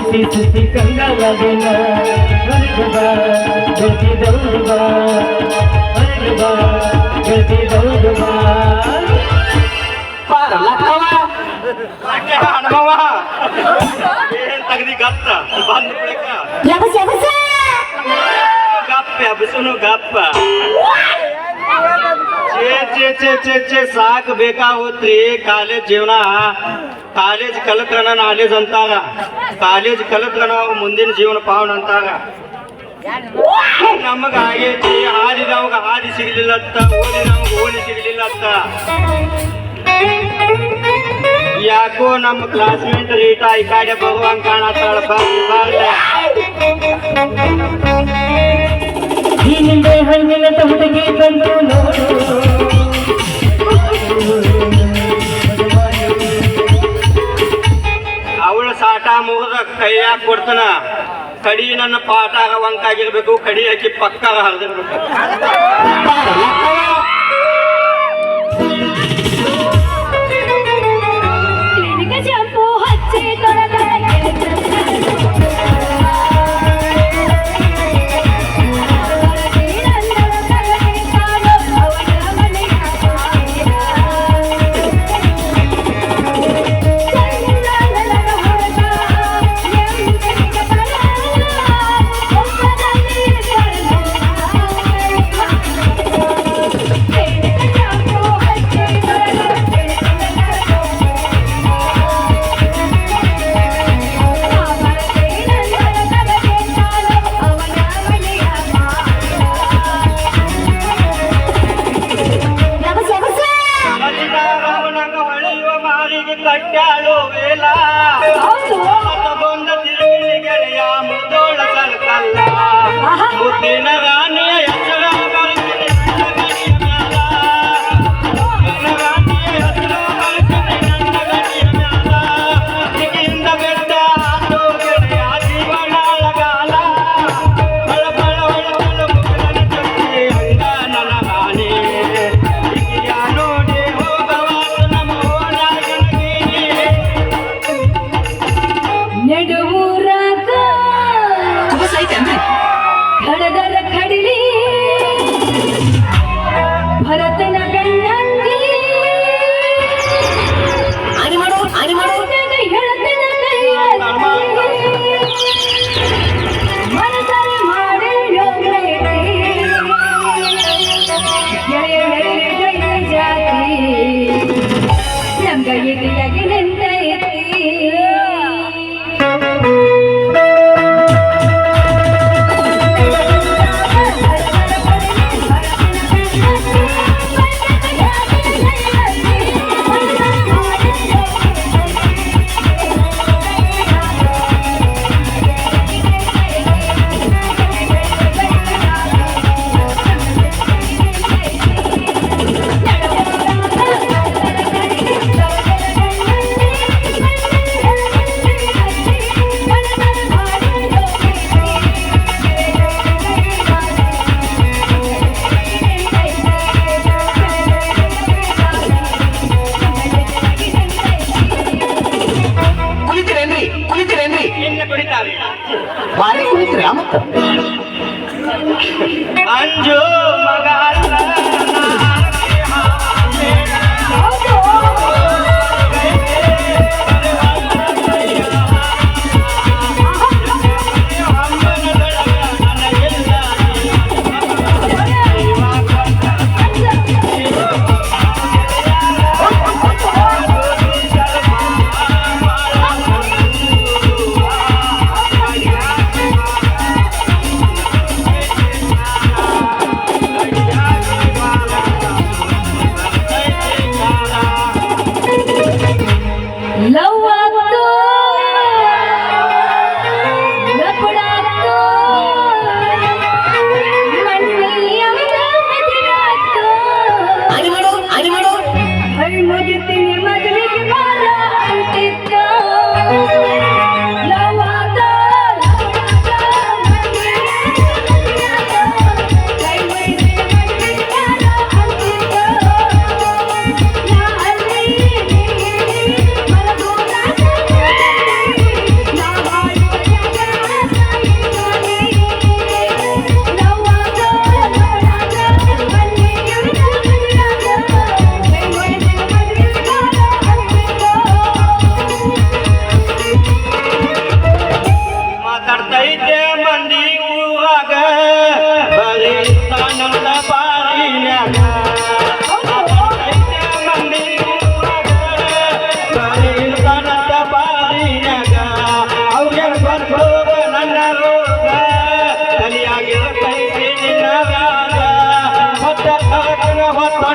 ಸುತ್ತಿ ಸುತ್ತಿ ಕಂಗಾಲಾಗೋಣ ಹೊರಗೆ ಬಾ ಬೆಳ್ತಿ ದೌಡು ಬಾ ಹೊರಗೆ ಬಾ ಬೆಳ್ತಿ ದೌಡು ಬಾ ಹಣಮವ ಏನ್ ತಗದಿ ಗಪ್ಪ ಬಂದ್ ಬಿಡಕ್ಕ ಯಬಸ ಯಬಸ ಗಪ್ಪ ಎಬ್ಸುನು ಗಪ್ಪ ಚೇ ಚೇ ಚೇ ಚೇ ಚೇ ಬೇಕಾ ಬೇಕಾಗೋತ್ರಿ. ಕಾಲೇಜ್ ಜೀವನ, ಕಾಲೇಜ್ ಕಲತ್ರನ ನಾಲೇಜ್ ಅಂತಾರ ಕಾಲೇಜ್ ಕಲತ್ರ ನಾವು ಮುಂದಿನ ಜೀವನ ಪಾವನ ಅಂತಾರ ನಮಗ ಆಗೈತಿ ಹಾದಿದವಾಗ ಹಾದಿ ಅತ್ತ ಅಂತ ಓದಿದವಾಗ ಓದಿ ಸಿಗಲಿಲ್ಲ ಅತ್ತ ಯಾಕೋ ನಮ್ಮ ಕ್ಲಾಸ್ಮೇಟ್ ರೀಟ ಈ ಕಡೆ ಭಗವಾನ್ ಕಾಣತ್ತಾಳ ಹಿಂದೆ ಹಣ್ಣಿನ ತಮಟಗೆ ಬಂತು ನೋಡು. ಸಾಟ ಮುಗಿದ ಕೈಯಾಗ ಕೊಡ್ತಾನ ಕಡಿ ನನ್ನ ಪಾಠ ವಂಕಾಗಿರ್ಬೇಕು ಕಡಿ ಹಾಕಿ ಪಕ್ಕ ಹರಿದಿರ್ಬೇಕು.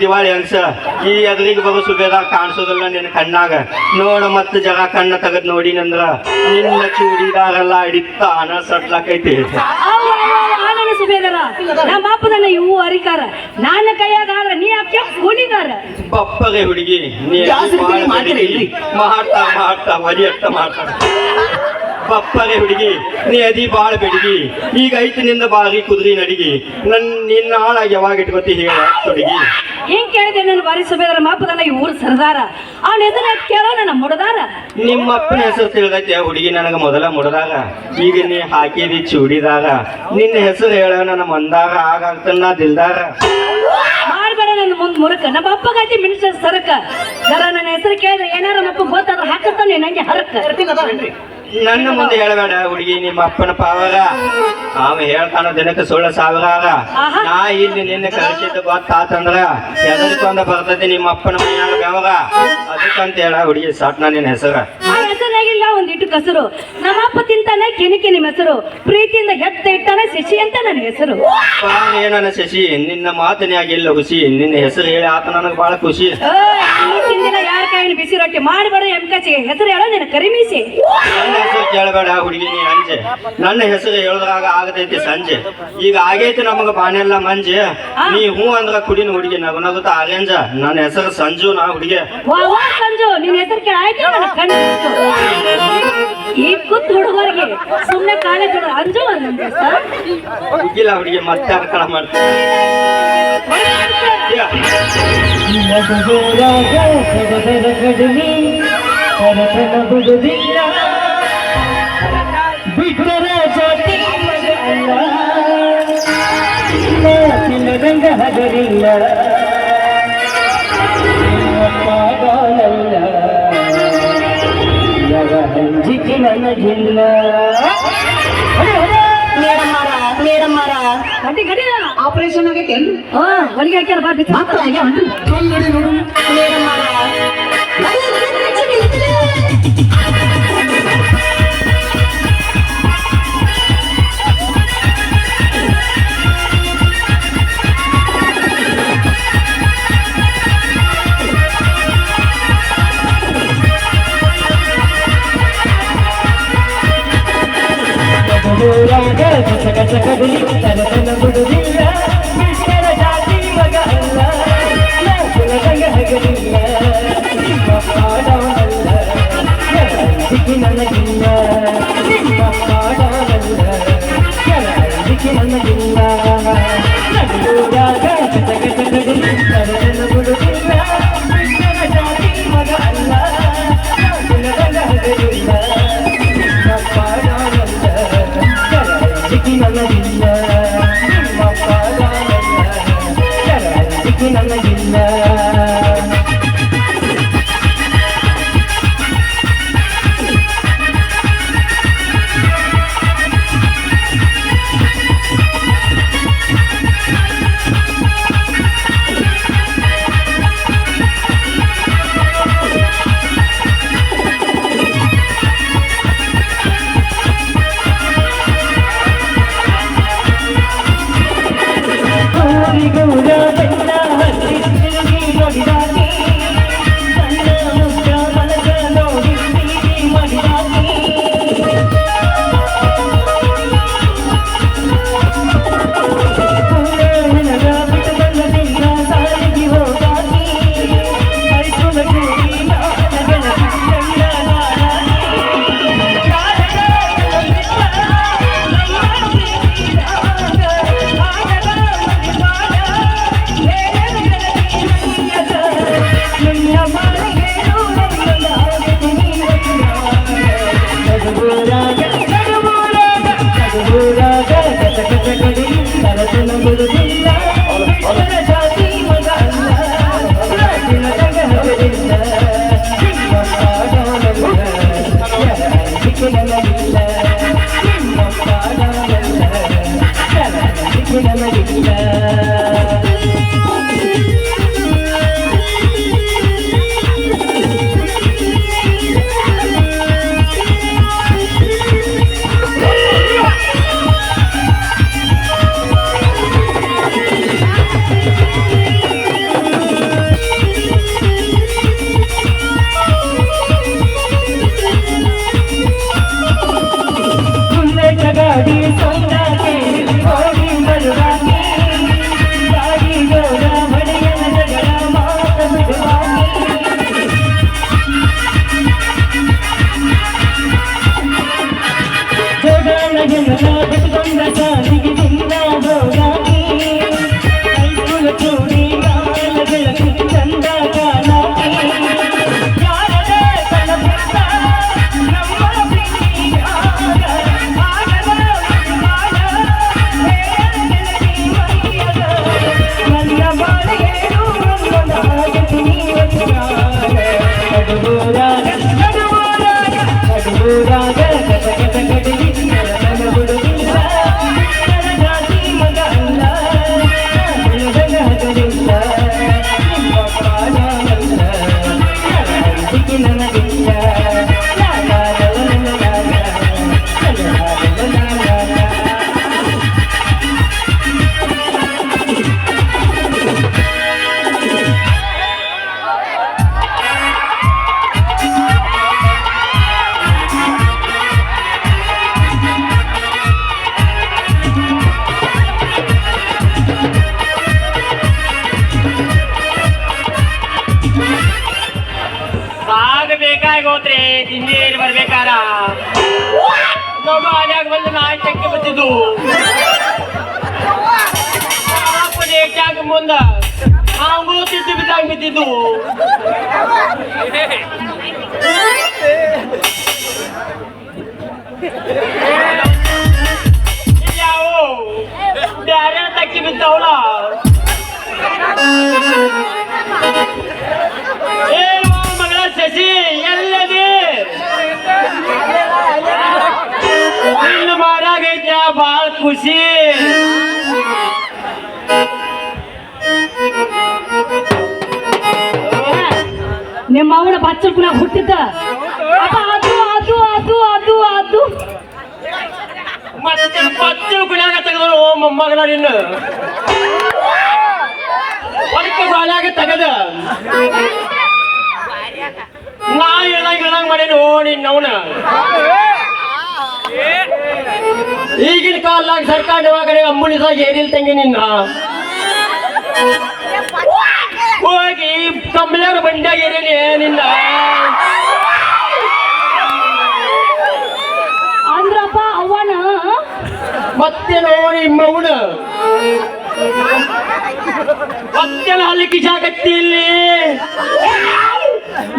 ದಿವಾಳಿ ಅನ್ಸ ಈ ಎದುರಿಗೆ ಬರೋ ಸುಬೇದಾಗ ಕಾಣಿಸೋದಲ್ಲ ನಿನ್ನ ಕಣ್ಣಾಗ. ನೋಡ ಮತ್ತೆ ಜಗ ಕಣ್ಣ ತೆಗದ್ ನೋಡಿನಂದ್ರ ನಿನ್ನ ಚೂಡಿದಾರೆಲ್ಲ ಹಿಡಿತ ಹಣ ಸಟ್ಲಾಕೈತಿ. ಸುಬೇದರ ನಮ್ಮ ಅಪ್ಪದನ್ನ ಇವು ಅರಿಕಾರ. ನನ್ನ ಕೈಯಾಗ ಆದ್ರ ನೀ ಅಕ್ಕ ಕೂಲಿಗಾರ ಬಪ್ಪಗೆ ಹುಡುಗಿ ನೀ ಮಾಡ್ತೀರಿ. ಮಾಡ್ತಾ ಮಾಡ್ತಾ ಮರಿ ಅಟ್ಟ ಮಾಡ್ತಾ. ಬಪ್ಪಗೆ ಹುಡುಗಿ ನೀ ಅದಿ ಬಾಳ ಬೆಡಗಿ ಈಗ ಐತಿ ನಿಂದ ಬಾರಿ ಕುದುರಿ ನಡಿಗಿ. ನನ್ ನಿನ್ನ ಆಳಾಗಿ ಯಾವಾಗ ಇಟ್ಕೊತಿ ಹೇಳ ಹುಡುಗಿ. ಹಿಂಗ್ ಕೇಳಿದೆ ನನ್ನ ಬಾರಿ ಸುಬೇದರ ಮಾಪದಲ್ಲ ಈ ಊರ್ ಸರ್ದಾರ. ಅವನ ಹೆಸರು ಕೇಳೋ ನನ್ನ ಮುಡದಾರ. ನಿಮ್ಮ ಅಪ್ಪನ ಹೆಸರು ತಿಳಿದೈತೆ ಹುಡುಗಿ ನನಗ ಮೊದಲ ಮುಡದಾಗ. ಈಗ ನೀ ಹಾಕಿದಿ ಚೂಡಿದಾಗ. ನಿನ್ನ ಹೆಸರು ಹೇಳ ನನ್ನ ಮಂದಾಗ ನಾ ದಿಲ್ದಾಗ. ಮಾಡ್ಬೇಡ ನನ್ನ ಮುಂದ್ ಮುರುಕ. ನಮ್ಮ ಅಪ್ಪಗೈತಿ ಮಿನಿಸ್ಟರ್ ಸರಕ. ಜರ ನನ್ನ ಹೆಸರು ಕೇಳಿದ್ರೆ ಏನಾರ ನಮ್ಮ ಗೊತ್ತಾದ್ರೆ ಹಾಕತ್ತಾನೆ ನಂಗೆ ಹರಕ. ನನ್ನ ಮುಂದೆ ಹೇಳಬೇಡ ಹುಡುಗಿ ನಿಮ್ಮ ಅಪ್ಪನ ಪಾವರ ಅವ ಹೇಳ್ತಾನ ದಿನಕ್ಕೆ ಸುಳ್ಳ ಸಾವಿರಾರ. ನಾ ಇಲ್ಲಿ ನಿನ್ನ ಕಳಿಸಿದ್ದು ಗೊತ್ತಾತಂದ್ರ ಎದಕ್ಕೊಂದ ಬರ್ತದೆ ನಿಮ್ಮ ಅಪ್ಪನ ಮೈಯಾಗ ಬೆವರ ಅದಕ್ಕಂತ ಹೇಳ ಹುಡುಗಿ ಸಾಟ್ನ ನಿನ್ನ ಹೆಸರ. ಹೆಸರಾಗಿಲ್ಲ ಒಂದಿಟ್ಟು ಕಸರು. ನಮ್ಮ ಅಪ್ಪ ತಿಂತಾನೆ ಕೆನಕೆ ನಿಮ್ಮ ಹೆಸರು. ಪ್ರೀತಿಯಿಂದ ಹೆತ್ತ ಇಟ್ಟಾನೆ ಶಶಿ ಅಂತ ನನ್ನ ಹೆಸರು. ಏನನ ಶಶಿ ನಿನ್ನ ಮಾತನೇ ಆಗಿಲ್ಲ ಹುಸಿ. ನಿನ್ನ ಹೆಸರು ಹೇಳಿ ಆತ ನನಗೆ ಬಹಳ ಖುಷಿ. ಏಯ್, ಇವತ್ತಿನ ದಿನ ಯಾರ ಕೈಯಲ್ಲಿ ಬಿಸಿ ರೊಟ್ಟಿ ಮಾಡಬೇಡ ಎಂಕಚಿ ಹೆಸರು ಹೇಳೋ ನಿನ್ನ ಕರಿಮೀಸಿ. ನನ್ನ ಹೆಸರು ಕೇಳಬೇಡ ಹುಡುಗಿ ನೀ ಅಂಜೆ. ನನ್ನ ಹೆಸರು ಹೇಳಿದಾಗ ಆಗತೈತಿ ಸಂಜೆ. ಈಗ ಆಗೈತಿ ನಮಗ ಬಾನೆಲ್ಲ ಮಂಜೆ. ನೀ ಹೂ ಅಂದ್ರ ಕುಡಿನ ಹುಡುಗಿ ನಗು ನಗುತ್ತ ಆರೆಂಜ ನನ್ನ ಹೆಸರು ಸಂಜು ನಾ ಹುಡುಗಿ. ವಾ ವಾ ಸಂಜು ನಿನ್ನ ಹೆಸರು ಕೇಳ. ನನ್ನ ಕಣ್ಣು ಬಿತ್ತು. ಈ ಕುತ್ ಹುಡುಗರಿಗೆ ಸುಮ್ಮನೆ ಕಾಲೇಜ್ ಹುಡುಗ ಅಂಜು ಹುಡುಗಿಲ್ಲ ಹುಡುಗಿ ಮತ್ತೆ ಅರ್ಕಳ ಮಾಡ್ತೀನಿ. హాయిగా జిల్లా మేడమ్మారా మేడమ్మారా గట్టి గట్టిగా ಆಪರೇಷನ್ ಆಗೈತೆ ಏನ್ರಿ ಹಾ ಹೊಲಿಗೆ ಹಾಕ್ಯಾರ ಬಾ ಬಿತ್ತು ಮಾತ್ರ ಆಗ್ಯಾವನ್ರಿ ಬಂದ್ ನೋಡಿ ನೋಡು ಗಚ ಗಚ ಕದಲಿ ತನ ತನ ಬಿಡುದಿ ಅದು ಅದು ಅದು ಅದು ಅದು. ಮತ್ತೆ ಪಚ್ಚು ಕುಳಿಯಾಗ ತೆಗೆದ್ರು ಮೊಮ್ಮಗನ ನಿನ್ನ ಪತ್ತು ಬಾಳ್ಯಾಗ ತೆಗದ. ನಾ ಹೇಳಂಗ ಹೇಳಂಗ್ ಮಾಡೇನು ನಿನ್ನವನ ಈಗಿನ ಕಾಲದಾಗ ಸರ್ಕಾರ ಕಡೆ ಅಂಬುಲಿಸಾಗ ಏರಿಲ್ ತಂಗಿ ನಿನ್ನ. ಹೋಗಿ ಕಮ್ಮಲಾರ ಬಂಡ್ಯಾಗ ಏನೇನಿ ನಿನ್ನ ಮತ್ತೇನೋ ನಿಮ್ಮ ಉಣ ಮತ್ತೆ ಅಲ್ಲಿ ಕಿಶಾಕತ್ತಿಯಲ್ಲಿ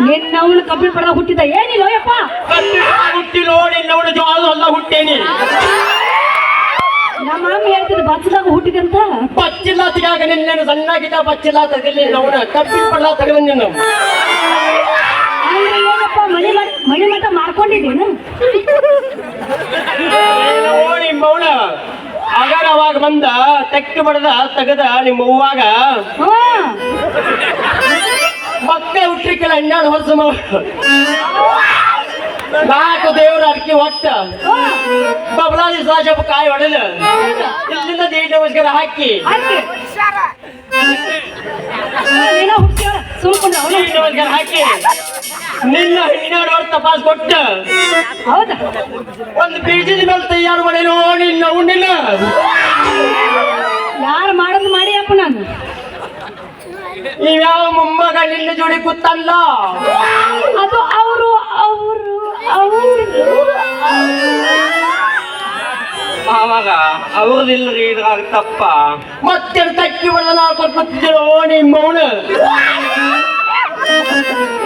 ನಿನ್ನ ಅವಳು ಕಬ್ಬಿಣ ಪಡೆದ ಹುಟ್ಟಿದ ಏನಿಲ್ಲ ಯಪ್ಪ ಹುಟ್ಟಿ ನೋಡಿ ನಿನ್ನವಳು ಜೋಳ ಅಲ್ಲ ಹುಟ್ಟೇನಿ. ನಮ್ಮ ಮಾಮ ಹೇಳ್ತಿದ್ದ ಬಚ್ಚಲಾಗ ಹುಟ್ಟಿದಂತ ಅಂತ. ಬಚ್ಚಿಲ್ಲ ತಿಗಾಗ ನಿನ್ನೇನು ಸಣ್ಣಾಗಿದ್ದ ಬಚ್ಚಿಲ್ಲ ತಗಲಿ ನಿನ್ನವಳ ಕಬ್ಬಿಣ ಪಡೆದ ತಗಲಿ ನಿನ್ನ. ಮನೆ ಮಠ ಮಾಡ್ಕೊಂಡಿದ್ದೀನಿ ಮೌನ ಅವಾಗ ಬಂದ ತೆಕ್ಕಿ ಬಡದ ತೆಗದ ನಿಮ್ಮ ಹೂವಾಗ ಮತ್ತೆ ಹುಟ್ಟಿಕ್ಕಿಲ್ಲ ಹನ್ನೆರಡು ವರ್ಷ ಮಗ ನಾಲ್ಕು ದೇವರ ಅಡ್ಕಿ ಒಟ್ಟ. ಬಬಲಾದಿ ಸಾಜಪ್ಪ ಕಾಯಿ ಹೊಡೆದ ಇಲ್ಲಿಂದ ದೇಶ ನಮಸ್ಕಾರ ಹಾಕಿ. ಹಾಕಿ ನೀನ ಹುಡ್ಸ್ಯಾಳ ಸುಮ್ಕೊಂಡ ಅವನ ದೇಶ ನಮಸ್ಕಾರ ಹಾಕಿ. ನಿನ್ನ ಹನ್ನೆರಡು ವರ್ಷ ತಪಾಸ್ ಕೊಟ್ಟ. ಹೌದಾ? ಒಂದು ಬೀಜದ ಮೇಲೆ ತಯಾರು ಮಾಡೇನೋ ನಿನ್ನ ಉಣ್ಣಿಲ್ಲ ಯಾರು ಮಾಡೋದು ಮಾಡಿ ಅಪ್ಪ ನಾನು? ನೀವ್ಯಾವ ಮೊಮ್ಮಗ ನಿನ್ನ ಜೋಡಿ ಕೂತಲ್ಲ? ಅದು ಅವರು ಅವರು ಅವರು ಆವಾಗ ಅವ್ರದಿಲ್ರಿ ಇದ್ರಾಗ ತಪ್ಪ. ಮತ್ತೆ ತಕ್ಕಿ ನಾಲ್ಕು ಕೂತಿದ್ದೀರೋ ನಿಮ್ಮ ಮೌನ?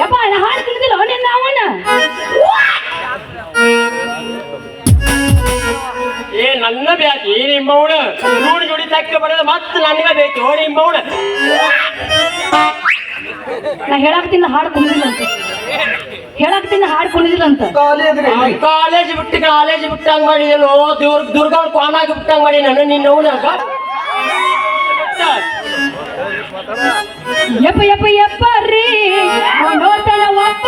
ಯಪ್ಪ ನಾ ಹಾಡು ತಿಳಿದಿಲ್ಲ ನಿನ್ನ ಅವನ ಏ ನನ್ನ ಬ್ಯಾಕಿ ನಿಮ್ಮ ಮೌನ? ನೋಡಿ ಜೋಡಿ ತಕ್ಕ ಬರೋದು ಮತ್ತೆ ನನಗ ಬೇಕು ನಿಮ್ಮ ಮೌನ? ನಾ ಹೇಳಾಕ್ತಿನ ಹಾಡು ಕುಂದಿಲ್ಲ ಅಂತ. ಹೇಳಾಕ್ತಿನ ಹಾಡ್ ಕುಣಿದಿಲ್ಲ ಅಂತ ಕಾಲೇಜ್ ಬಿಟ್ಟು ಕಾಲೇಜ್ ಬಿಟ್ಟಂಗ್ ಮಾಡಿ ದುರ್ಗಾ ದುರ್ಗ ಕ್ವಾನಾಗಿ ಬಿಟ್ಟಂಗ್ ಮಾಡಿ ನಾನು ನಿನ್ನ ಯಪ್ಪ ಯಪ್ಪ ಯಪ್ಪ ರೀ ನೋಡ್ತಾನ ಒಪ್ಪ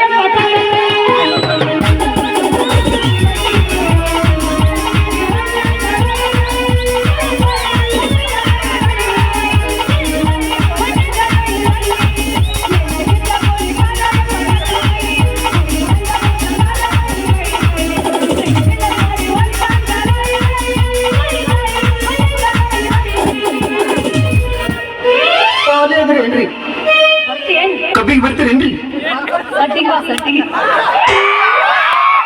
ಕಬ್ಬಿಗೆ ಬರ್ತೀರೇನ್ರಿ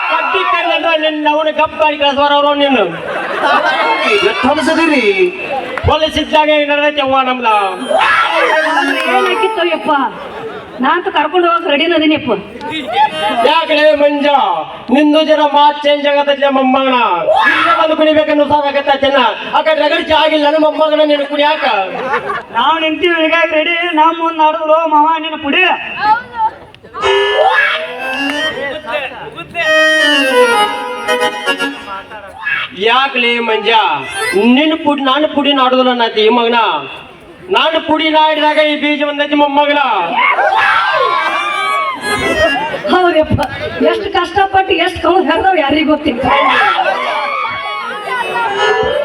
ಕಟ್ಟಿ ಕೈಲಂದ್ರ ನಿನ್ನ ಅವನ ಮಾಡಿ ಕಳಿಸ್ವಾರ ಅವ್ರು ನಿನ್ನ. ಥಮಸದಿರಿ ಹೊಲಿಸಿದ್ದಾಗ ನಡೆದೈತೆ ಅವ್ವ ನಮ್ದ? ಏನಾಕಿತ್ತು ಯಪ್ಪ. ನಾ ಅಂತೂ ಕರ್ಕೊಂಡು ಹೋಗಕ್ ರೆಡಿ ಅದೀನಿಯಪ್ಪ ಯಾಕಲೇ ಮಂಜ? ನಿಂದು ಜನ ಮಾತ್ ಚೇಂಜ್ ಆಗತ್ತೈತೆ ಮೊಮ್ಮಗಣ ಈಗ ಬಂದು ಕುಣಿಬೇಕನ್ನೋ ಸಾಕಾಗತ್ತೈತೆನ ಆ ಕಡೆ ರಗಡ್ ಆಗಿಲ್ಲ ನಮ್ಮ ಮೊಮ್ಮಗನ ನೀನು ಕುಡಿಯಾಕ ನಾವು ನಿಂತೀವಿ ಹೀಗಾಗಿ ರೆಡಿ ನಮ್ಮ ಮುಂದೆ ನಡೆದ್ರು ಮಾವ ನಿನ್ನ ಕುಡಿ. ಯಾಕಲೇ ಮಂಜ? ನಿನ್ ಪುಡಿ ನಾನು ಪುಡಿ ನಾಡುದಿಲ್ಲ ನಾತಿ ಮಗನ. ನಾನು ಪುಡಿ ನಾಡಿದಾಗ ಈ ಬೀಜ ಬಂದೈತಿ ಮೊಮ್ಮಗನ ಹೌದಪ್ಪ. ಎಷ್ಟು ಕಷ್ಟಪಟ್ಟು ಎಷ್ಟು ಕೌ ಹರಿದವ್ ಯಾರಿಗೂ ಗೊತ್ತಿಲ್ಲ.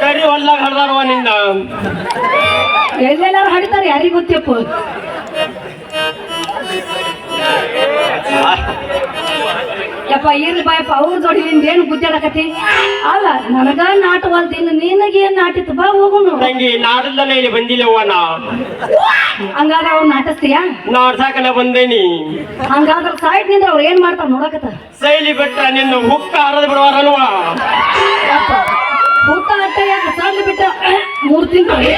ಕರಿ ಹೊಲ್ದಾಗ ಹಡ್ದಾರವ ನಿನ್ನ. ಎಲ್ಲೆಲ್ಲಾರು ಹಡಿತಾರೆ ಯಾರಿಗೂ ಗೊತ್ತಪ್ಪ ಯಪ್ಪ ಇರ್ಲಿ ಬಾಯಪ್ಪ ಅವ್ರ ಜೋಡಿ ನಿಂದ ಏನು ಗುದ್ದಾಡಕತಿ ಅಲ್ಲ ನನಗ ನಿನಗೆ ನಿನಗೇನ್ ನಾಟಿತ್ತು ಬಾ ಹೋಗುನು ತಂಗಿ ನಾಡದಲ್ಲ ಇಲ್ಲಿ ಬಂದಿಲ್ಲವ್ವ ನಾ ಹಂಗಾದ್ರೆ ಅವ್ರು ನಾಟಿಸ್ತೀಯ ನಾಡ್ಸಾಕನ ಬಂದೇನಿ ಹಂಗಾದ್ರೆ ಸೈಡ್ನಿಂದ ಅವ್ರು ಏನ್ ಮಾಡ್ತಾರ ನೋಡಕತ್ತ ಶೈಲಿ ಬಿಟ್ಟ ನಿನ್ನ ಹುಕ್ಕ ಹರದ ಬಿಡವಾರಲ್ವ ಯಪ್ಪ ಊಟ ಅಟ್ಟ ಯಾಕೆ ಸಾಲಿ ಬಿಟ್ಟ ಮೂರ್ ತಿಂಗಳು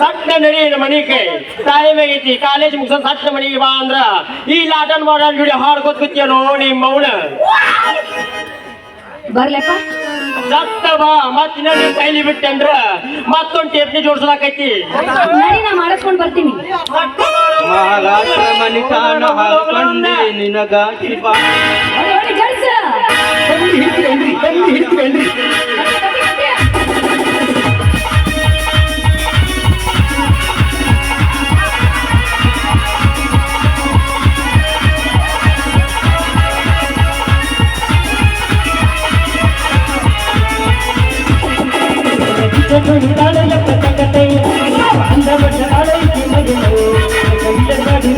ಸಟ್ಟ ನಡಿ ಮನಿಗೆ ಟೈಮ್ ಐತಿ ಕಾಲೇಜ್ ಮುಗಿಸ ಸಟ್ಟ ಮನಿಗೆ ಬಾ ಅಂದ್ರ ಈ ಲಾಟನ್ ಮಾಡಲ್ ಜುಡಿ ಹಾಡ್ಕೊತ್ ಕೂತಿಯ ನೋಡಿ ಮೌನ. ಬರ್ಲಪ್ಪ. ಸತ್ತ ಬಾ ಮತ್ ಇನ್ನೊಂದು ಕೈಲಿ ಬಿಟ್ಟೆ ಅಂದ್ರ ಮತ್ತೊಂದ್ ಟೇಪ್ನಿ ಜೋಡ್ಸಲಾಕೈತಿ ನಡಿ ನಾ ಮಾಡಿಸ್ಕೊಂಡ್ ಬರ್ತೀನಿ. ಮಹಾರಾಷ್ಟ್ರ ಮನಿತಾಣ ಹಾಕೊಂಡೆ ನಿನಗಾಗಿ ಬಾ. ಹಿಡ್ತೀರೇನ್ರಿ ಹಿಡ್ತೀರೇನ್ರಿ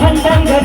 அந்த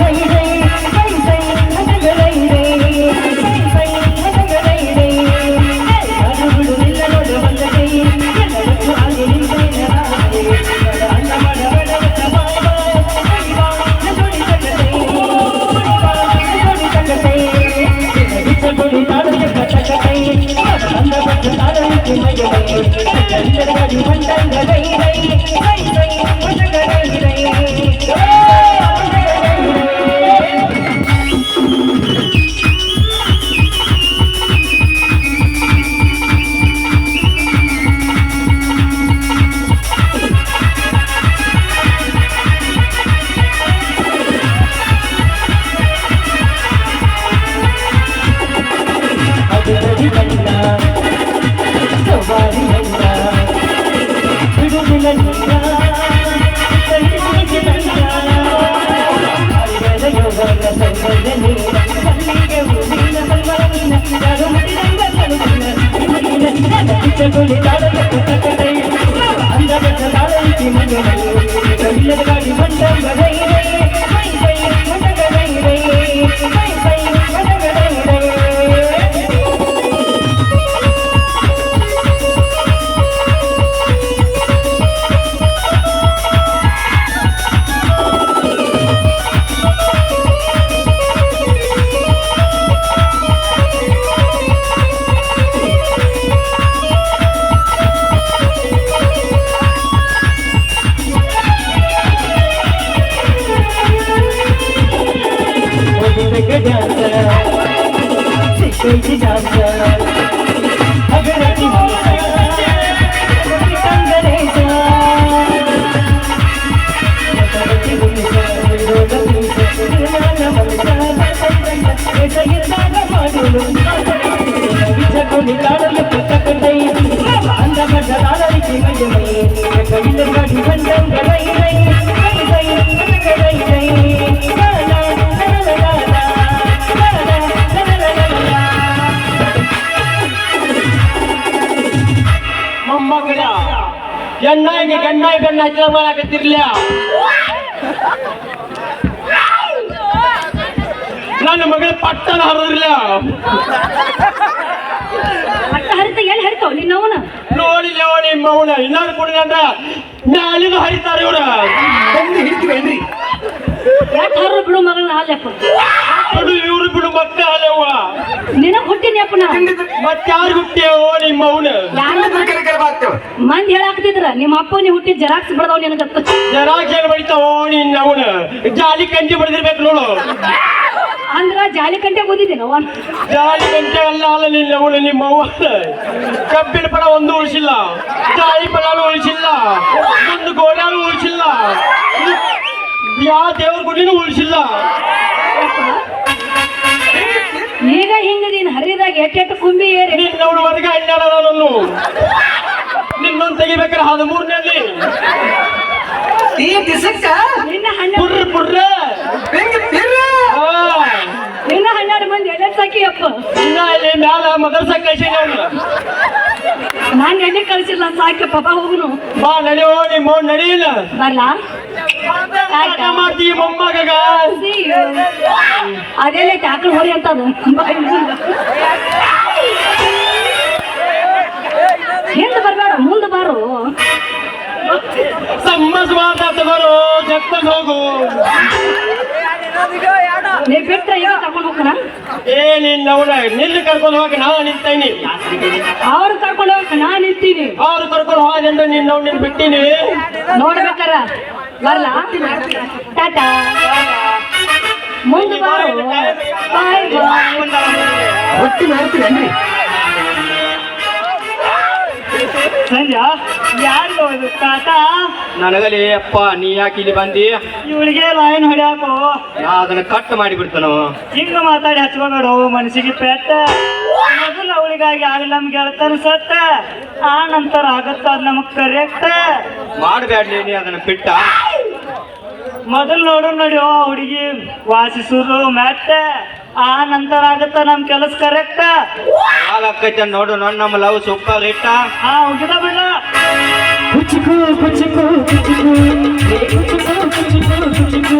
ಮೊಮ್ಮಗಳ ಎಣ್ಣಾಯಿಗೆ ಗಣ್ಣಾಯಿ ಬೆಣ್ಣ ಹಚ್ಚಲ ಮಾಡಕತ್ತಿರ್ಲ ನನ್ನ ಮಗಳ ಪಟ್ಟನ ಹರಿದಿರ್ಲ ಹರಿತ ಎಲ್ಲಿ ಹರಿತಾವ್ ನಿನ್ನವನ ನೋಡಿಲ್ಲ ನಿಮ್ಮ ಅವನ. ಇನ್ನಾರು ಕುಡಿದ ಮ್ಯಾಲಿನ ಹರಿತಾರ ಇವ್ರ. ತಂದು ಹಿಡಿತೀವೇನ್ರಿ ಯಾಕೆ ಹರ್ರು ಬಿಡು ಮಗಳನ್ನ ಹಾಲೆಪ್ಪ ಬಿಡು ಇವ್ರು ಬಿಡು ಮತ್ತೆ ಅಲ್ಲವ್ವ ನಿನಗ್ ಹುಟ್ಟಿನಿ ನಾ ಮತ್ತೆ ಯಾರು ಹುಟ್ಟಿಯವೋ ನಿಮ್ಮ ಅವನ. ಯಾರ ಮಂದಿ ಹೇಳಾಕತಿದ್ರ ನಿಮ್ಮ ಅಪ್ಪ ಹುಟ್ಟಿ ಜೆರಾಕ್ಸ್ ಬಿಡದವ್ ಜರಾಕ್ ಜರಾಜನ್ ಬಡಿತಾವೋ ನಿನ್ನ ಅವನ? ಜಾಲಿ ಕಂಟಿ ಬಡಿದಿರ್ಬೇಕು ನೋಡು. ಅಂದ್ರ ಜಾಲಿ ಕಂಟೆ ಓದಿದ್ದೇನವ ಜಾಲಿ ಕಂಟೆ ಅಲ್ಲ ಅಲ್ಲ ನಿನ್ನ ಅವಳು ನಿಮ್ಮ ಅವ್ವ. ಕಬ್ಬಿನ ಪಡ ಒಂದು ಉಳಿಸಿಲ್ಲ. ಜಾಲಿ ಪಡಾನು ಉಳಿಸಿಲ್ಲ. ಒಂದು ಗೋಡಾನು ಉಳಿಸಿಲ್ಲ. ಯಾವ ದೇವ್ರ ಗುಡಿನೂ ಉಳಿಸಿಲ್ಲ. ಈಗ ಹಿಂಗ ನೀನ್ ಹರಿದಾಗ ಎಟ್ಟೆಟ್ಟು ಕುಂಬಿ ಏರಿ? ನಿನ್ನವಳು ವರ್ಗ ಅಣ್ಣಾಡ ನಾನು ನಿನ್ನೊಂದು ತೆಗಿಬೇಕ್ರ ಹದಿಮೂರನಲ್ಲಿ ಈ ದಿಸಕ್ಕ? ನಿನ್ನ ಹಣ್ಣು ಪುರ್ರ ಪುರ್ರ. ನಿನ್ನ ಹನ್ನೆರಡು ಮಂದಿ ಎಲ್ಲ ಸಾಕಿ ಅಪ್ಪ ಇನ್ನ ಇಲ್ಲಿ ಮ್ಯಾಲ ಮದರ್ಸ ಕಳ್ಸಿ ಅವನು. ನಾನ್ ಎಣ್ಣೆ ಕಳ್ಸಿಲ್ಲ ಸಾಕಿ ಪಾಪ ಹೋಗುನು. ಬಾ ನಡೆಯೋ ನಿಮ್ಮ ಆಟ ಮಾಡ್ತೀವಿ ಮೊಮ್ಮಗ you. ಹೊರಿ ಅಂತ ಅದು ಹಿಂದ್ ಬರ್ಬೇಡ ಮುಂದೆ ಬಾರು. ಸಮ್ಮಸವಾದ ತಗೋರು ಹೋಗು. ನೀ ಬಿಟ್ರೆ ಈಗ ಕರ್ಕೊಂಡು ಏ ನಿನ್ನ ನೋಡ ನಿಲ್ಲಿ ಕರ್ಕೊಂಡು ಹೋಗಿ ನಾ ನಿಂತೀನಿ. ಅವ್ರು ಕರ್ಕೊಂಡು ಹೋಗಕ್ಕೆ ನಾ ನಿಂತೀನಿ. ಅವ್ರು ಕರ್ಕೊಂಡು ಹೋಗಂದ್ರೆ ನಿನ್ನ ನೋಡಿ ನಿನ್ ಬಿಟ್ಟಿನಿ. ನೋಡ್ಬೇಕಾರ ಬರಲ್ಲ ಟಾಟಾ. ಮುಂದೆ ಬಾರು. ಬಾಯ್ ಬಾಯ್. ಹೊಟ್ಟಿ ಸಂಜಾ ಯಾರಿಗೂ ಇದು ತಾತ? ನನಗಲಿ ಅಪ್ಪ ನೀ ಯಾಕೆ ಇಲ್ಲಿ ಬಂದಿ? ಇವಳಿಗೆ ಲೈನ್ ಹೊಡ್ಯಾಕೋ. ನಾ ಅದನ್ನ ಕಟ್ ಮಾಡಿ ಬಿಡ್ತಾನು ಹಿಂಗ ಮಾತಾಡಿ ಹಚ್ಕೋಬೇಡ ಮನಸ್ಸಿಗೆ ಪೆಟ್ಟ. ಮೊದಲು ಅವಳಿಗಾಗಿ ಆಗಲಿ ನಮ್ಗೆ ಗೆಳತನ ಸತ್ತ ಆ ನಂತರ ಆಗತ್ತ ಅದ್ ನಮಗ್ ಕರೆಕ್ಟ್ ಮಾಡಬೇಡ್ಲಿ ನೀ ಅದನ್ನ ಬಿಟ್ಟ. ಮೊದಲು ನೋಡು ನಡಿಯೋ ಹುಡುಗಿ ವಾಸಿಸುದು ಮೆಟ್ಟ ಆ ನಂತರ ಆಗತ್ತ ನಮ್ ಕೆಲಸ ಕರೆಕ್ಟ್ ಆಗಕ್ಕೈತೆ ನೋಡು ನೋಡ್ ನಮ್ಮ ಲವ್ ಸೂಪರ್ ಇಟ್ಟ ಹಾ ಹೋಗಿದ ಬಿಡ. ಕುಚಿಕು ಕುಚಿಕು ಕುಚಿಕು. ಕುಚಿಕು ಕುಚಿಕು.